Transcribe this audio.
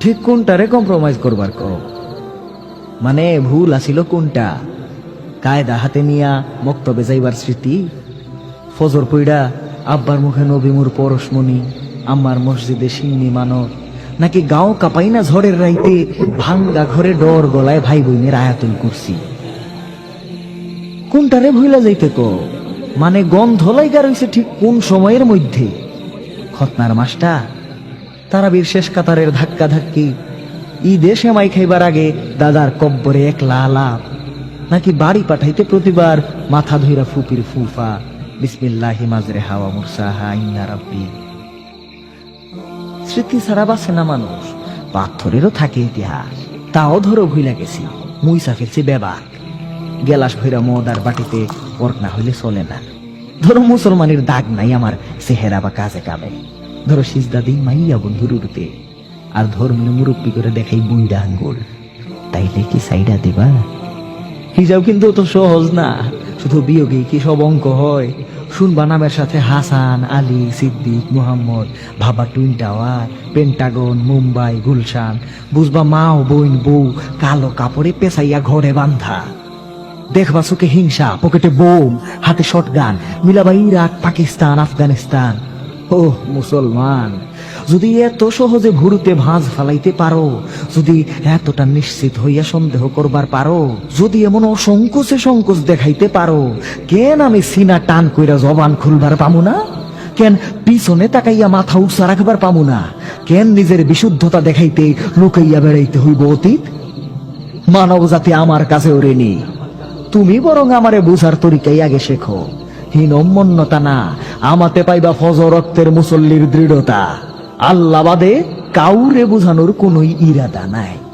ঠিক কোনটারে কম্প্রোমাইজ করবার কও? মানে ভুল আসিল কোনটা? কায়দা হাতে নিয়া মক্তবে যাইবার স্মৃতি? ফজর পইড়া আব্বার মুখে নবীমুর পরশমণি, আম্মার মসজিদে সিন্নি মানত নাকি গাঁও কাপাই না ঝড়ের রাইতে ভাঙ্গা ঘরে ডর গলায় ভাই বোনের আয়াতুল করছি কোনটারে ভুলা যাইতে কো মানে গন্ধ লাইগা রইছে ঠিক কোন সময়ের মধ্যে? খতনার মাসটা তারাবির শেষ কাতারের ধাক্কা ধাক্কি। ঈদে সেমাই খাইবার আগে দাদার কব্বরে এক লালাপ নাকি বাড়ি পাঠাইতে প্রতিবার মাথা ধইরা ফুপির ফুফা। বিসমিল্লাহি মাজরে হাওয়া মুরসাহা ইন্না স্মৃতি ছাড়া বাঁচে না মানুষ, পাথরেরও থাকে ইতিহাস। তাও ধরো ভুইলা গেছি মুইসা ফেলছি বেবাক। গেলাস ভৈরা মদ আর বাটিতে, পর্ক না হইলে চলে না। ধরো মুসলমানের দাগ নাই আমার চেহারা বা কাজে কামে। ধরো সিজদা দিই মাইয়া বন্ধুর উড়তে আর ধর্মীয় মুরব্বী করে দেখাই বুইডা আঙ্গুল। তাইলে কি সাইডা দিবা? হিজাব কিন্তু তো সহজ না, শুধু বিয়োগে কি সব অঙ্ক হয়? শুনবা নামের সাথে Hasan, Ali, Siddique, Muhammad, Bhabha twin tower, Pentagon, Mumbai, Gulshan. বুঝবা মা ও বোন, বউ, কালো কাপড়ে পেঁচাইয়া ঘরে বান্ধা। দেখবা চোখে হিংসা, পকেটে বোম, হাতে শটগান, মিলাবা ইরাক, পাকিস্তান, আফগানিস্তান। ও মুসলমান, যদি এত সহজে ভুরুতে ভাঁজ ফালাইতে পারো, যদি এতটা নিশ্চিত হইয়া সন্দেহ করবার পারো, যদি এমন অসংকোচে সংকোচ দেখাইতে পারো, কেন আমি সিনা টান কইরা জবান খুলবার পামু না? কেন পিছনে তাকাইয়া মাথা উৎসা রাখবার পামু না? কেন নিজের বিশুদ্ধতা দেখাইতে লুকাইয়া বেড়াইতে হইব অতীত? মানব জাতি আমার কাছে ঋণী। তুমি বরং আমারে বুঝার তরিকাই আগে শেখো। হীনম্মন্যতা না আমাতে পাইবা ফজরক্তের মুসল্লির দৃঢ়তা। আল্লাবাদে কাউরে বুঝানোর কোনো ইরাদা নাই।